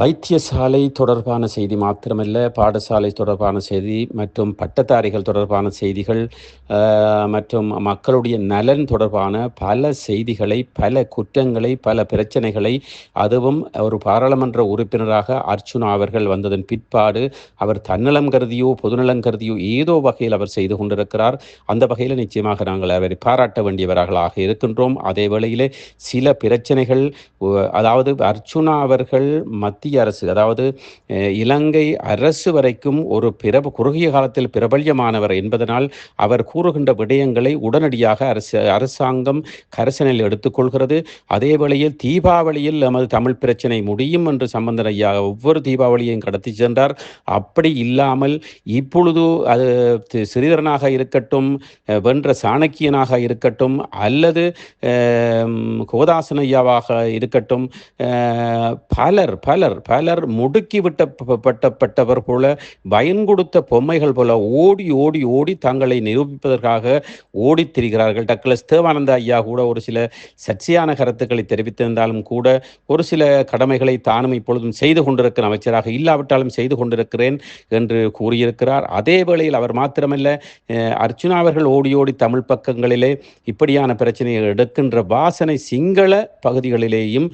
வைத்தியசாலை தொடர்பான செய்தி மாத்திரமல்ல பாடசாலை தொடர்பான செய்தி மற்றும் பட்டதாரிகள் தொடர்பான செய்திகள் மற்றும் மக்களுடைய நலன் தொடர்பான பல செய்திகளை பல குற்றங்களை பல பிரச்சனைகளை அதுவும் ஒரு பாராளுமன்ற உறுப்பினராக அர்ச்சுனா அவர்கள் வந்ததன் பிற்பாடு அவர் தன்னலம் கருதியோ பொதுநலம் கருதியோ ஏதோ வகையில் அவர் செய்து கொண்டிருக்கிறார். அந்த வகையில் நிச்சயமாக நாங்கள் அவரை பாராட்ட வேண்டியவர்களாக இருக்கின்றோம். அதே வேளையிலே சில பிரச்சனைகள் அதாவது அர்ச்சுனா அவர்கள் மத்திய அரசு அதாவது இலங்கை அரசு வரைக்கும் ஒரு பிற குறுகிய காலத்தில் பிரபல்யமானவர் என்பதனால் அவர் கூறுகின்ற விடயங்களை உடனடியாக அரசு அரசாங்கம் கரசனில் எடுத்துக்கொள்கிறது. அதே வேளையில் தீபாவளியில் நமது தமிழ் பிரச்சனை முடியும் என்று சம்பந்தன் ஐயா ஒவ்வொரு தீபாவளியையும் கடத்தி சென்றார். அப்படி இல்லாமல் இப்பொழுது அது சிறிதரனாக இருக்கட்டும் வென்ற சாணக்கியனாக இருக்கட்டும் அல்லது கோதாசன ஐயாவாக இருக்கட்டும் பலர் பலர் பலர் முடுக்கி விட்டப்பட்டப்பட்டவர் போல பயன் கொடுத்த பொம்மைகள் போல ஓடி ஓடி ஓடி தங்களை நிரூபிப்பதற்காக ஓடித் திரிகிறார்கள். டக்ளஸ் தேவானந்த ஐயா கூட ஒரு சில சர்ச்சையான கருத்துக்களை தெரிவித்திருந்தாலும் கூட ஒரு சில கடமைகளை தானும் இப்பொழுதும் செய்து கொண்டிருக்கிற அமைச்சராக இல்லாவிட்டாலும் செய்து கொண்டிருக்கிறேன் என்று கூறியிருக்கிறார். அதே வேளையில் அவர் மாத்திரமல்ல அர்ச்சுனா அவர்கள் ஓடி ஓடி தமிழ் பக்கங்களிலே இப்படியான பிரச்சனையை எடுக்கின்ற வாசனை சிங்கள பகுதிகளிலேயும்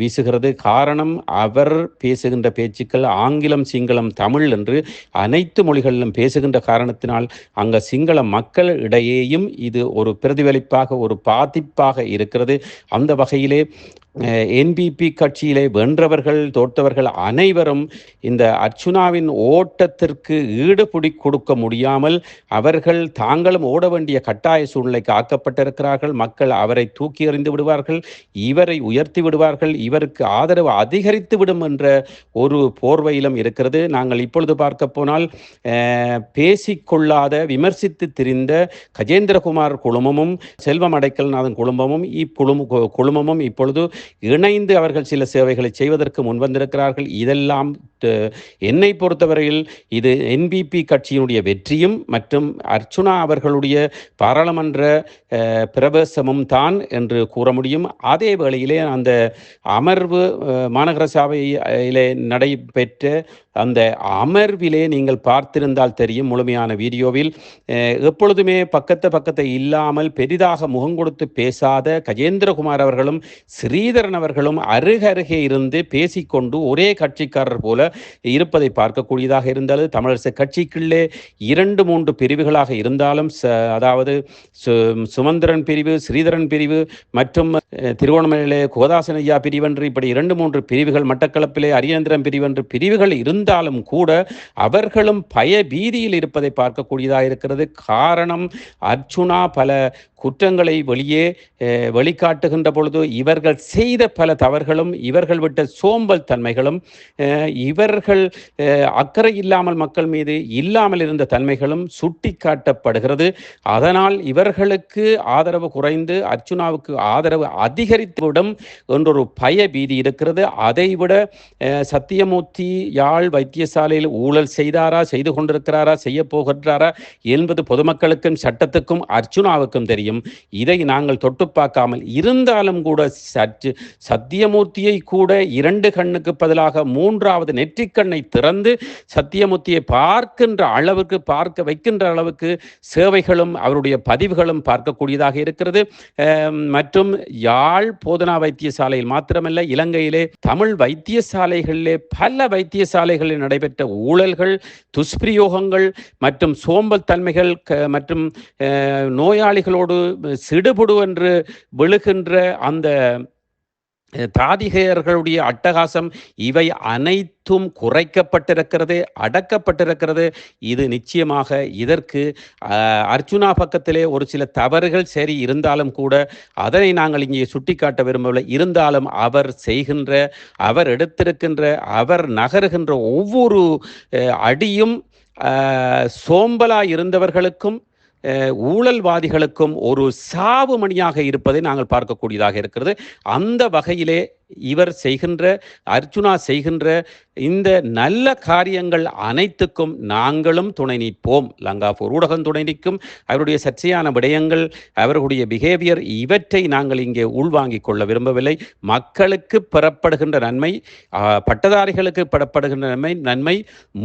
வீசுகிறது. காரணம் அவர் பேசுகின்ற பேச்சுக்கள் ஆங்கிலம் சிங்களம் தமிழ் என்று அனைத்து மொழிகளிலும் பேசுகின்ற காரணத்தினால் அங்க சிங்கள மக்கள் இடையேயும் இது ஒரு பிரதிபலிப்பாக ஒரு பாதிப்பாக இருக்கிறது. அந்த வகையிலே என்பிபி கட்சியிலே வென்றவர்கள் தோற்றவர்கள் அனைவரும் இந்த அர்ச்சுனாவின் ஓட்டத்திற்கு ஈடுபிடி கொடுக்க முடியாமல் அவர்கள் தாங்களும் ஓட வேண்டிய கட்டாய சூழ்நிலைக்கு ஆக்கப்பட்டிருக்கிறார்கள் மக்கள் அவரை தூக்கி எறிந்து விடுவார்கள் இவரை உயர்த்தி விடுவார்கள் இவருக்கு ஆதரவு அதிகரித்து விடும் என்ற ஒரு போர்வையிலும் இருக்கிறது. நாங்கள் இப்பொழுது பார்க்க போனால் பேசிக்கொள்ளாத விமர்சித்து திரிந்த கஜேந்திரகுமார் குழுமமும் செல்வம் அடைக்கல்நாதன் குழுமமும் இக்குழும குழுமமும் இப்பொழுது இணைந்து அவர்கள் சில சேவைகளை செய்வதற்கு முன்வந்திருக்கிறார்கள். இதெல்லாம் என்னை பொறுத்தவரையில் இது என்பிபி கட்சியினுடைய வெற்றியும் மற்றும் அர்ச்சுனா அவர்களுடைய பாராளுமன்ற பிரவேசமும் தான் என்று கூற முடியும். அதே வேளையிலே அந்த அமர்வு மாநகர சபையிலே நடைபெற்ற அந்த அமர்விலே நீங்கள் பார்த்திருந்தால் தெரியும் முழுமையான வீடியோவில் எப்பொழுதுமே பக்கத்தை பக்கத்தை இல்லாமல் பெரிதாக முகம் கொடுத்து பேசாத கஜேந்திரகுமார் அவர்களும் ஸ்ரீதரன் அவர்களும் அருகருகே இருந்து பேசிக்கொண்டு ஒரே கட்சிக்காரர் போல இருப்பதை பார்க்கக்கூடியதாக இருந்தது. தமிழரசு கட்சிக்குள்ளே இரண்டு மூன்று பிரிவுகளாக இருந்தாலும் அதாவது சுமந்திரன் பிரிவு ஸ்ரீதரன் பிரிவு மற்றும் திருவோணமலையிலே கோதாசன் ஐயா பிரிவென்று இப்படி இரண்டு மூன்று பிரிவுகள் மட்டக்களப்பிலே அரியந்திரம் பிரிவென்று பிரிவுகள் இருந்தாலும் கூட அவர்களும் பயபீதியில் இருப்பதை பார்க்கக்கூடியதாக இருக்கிறது. காரணம் அர்ச்சுனா பல குற்றங்களை வெளியே வெளிக்காட்டுகின்ற பொழுது இவர்கள் செய்த பல தவறுகளும் இவர்கள் விட்ட சோம்பல் தன்மைகளும் இவர்கள் அக்கறை இல்லாமல் மக்கள் மீது இல்லாமல் இருந்த தன்மைகளும் சுட்டி காட்டப்படுகிறது அதனால் இவர்களுக்கு ஆதரவு குறைந்து அர்ச்சுனாவுக்கு ஆதரவு அதிகரித்துவிடும் என்றொரு பய பீதி இருக்கிறது. அதைவிட சத்தியமூர்த்தி யாழ் வைத்தியசாலையில் ஊழல் செய்தாரா செய்து கொண்டிருக்கிறாரா செய்ய போகின்றாரா என்பது பொதுமக்களுக்கும் சட்டத்துக்கும் அர்ச்சுனாவுக்கும் தெரியும். இதை நாங்கள் தொட்டு பார்க்காமல் இருந்தாலும் கூட சற்று சத்தியமூர்த்தியை கூட இரண்டு கண்ணுக்கு பதிலாக மூன்றாவது நெற்றிக்கண்ணை திறந்து சத்தியமூர்த்தியை பார்க்கின்ற அளவுக்கு பார்க்க வைக்கின்ற அளவுக்கு சேவைகளும் அவருடைய பதிவுகளும் பார்க்கக்கூடியதாக இருக்கிறது. மற்றும் யாழ் போதனா வைத்தியசாலையில் மாத்திரமல்ல இலங்கையிலே தமிழ் வைத்தியசாலைகளிலே பல வைத்தியசாலைகள் வைத்தியசாலைகளில் நடைபெற்ற ஊழல்கள் துஷ்பிரயோகங்கள் மற்றும் சோம்பல் தன்மைகள் மற்றும் நோயாளிகளோடு சிடுபடு என்று விழுகின்ற அந்த தாதிகையர்களுடைய அட்டகாசம் இவை அனைத்தும் குறைக்கப்பட்டிருக்கிறது அடக்கப்பட்டிருக்கிறது. இது நிச்சயமாக இதற்கு அர்ச்சுனா பக்கத்திலே ஒரு சில தவறுகள் சரி இருந்தாலும் கூட அதனை நாங்கள் இங்கே சுட்டிக்காட்ட விரும்பவில்லை. இருந்தாலும் அவர் செய்கின்ற அவர் எடுத்திருக்கின்ற அவர் நகருகின்ற ஒவ்வொரு அடியும் சோம்பலாக இருந்தவர்களுக்கும் ஊழல்வாதிகளுக்கும் ஒரு சாவு மணியாக இருப்பதை நாங்கள் பார்க்கக்கூடியதாக இருக்கிறது. அந்த வகையிலே இவர் செய்கின்ற அர்ஜுனா செய்கின்ற இந்த நல்ல காரியங்கள் அனைத்துக்கும் நாங்களும் துணை நிற்போம். லங்காபூர் ஊடகம் துணை நிற்கும். அவருடைய சர்ச்சையான விடயங்கள் அவர்களுடைய பிஹேவியர் இவற்றை நாங்கள் இங்கே உள்வாங்கிக் கொள்ள விரும்பவில்லை. மக்களுக்கு பெறப்படுகின்ற நன்மை பட்டதாரிகளுக்கு பெறப்படுகின்ற நன்மை நன்மை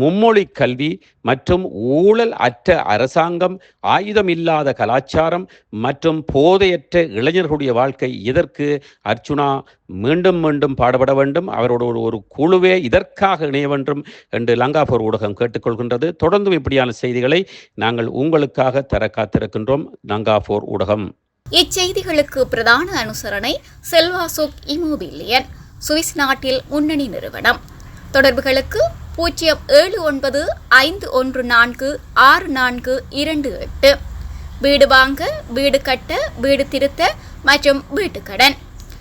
மும்மொழி கல்வி மற்றும் ஊழல் அற்ற அரசாங்கம் ஆயுதம் இல்லாத கலாச்சாரம் மற்றும் போதையற்ற இளைஞர்களுடைய வாழ்க்கை. இதற்கு அர்ச்சுனா மீண்டும் மீண்டும் பாடுபட வேண்டும். அவரோட ஒரு- குழுவே இதற்காக இணைய வேண்டும் என்று லங்காபூர் ஊடகம் கேட்டுக்கொள்கின்றது. தொடர்ந்தும் இப்படியான செய்திகளை நாங்கள் உங்களுக்காக தர காத்திருக்கின்றோம். லங்காபூர் ஊடகம். இச்செய்திகளுக்கு பிரதான அனுசரணை செல்வாசோக் இமோபிலியன் சுவிஸ் நாட்டில் முன்னணி நிறுவனம். தொடர்புகளுக்கு பூஜ்ஜியம் ஏழு ஒன்பது ஐந்து ஒன்று நான்கு ஆறு நான்கு இரண்டு எட்டு. வீடு வாங்க வீடு கட்ட வீடு திருத்த மற்றும் வீட்டுக்கடன்.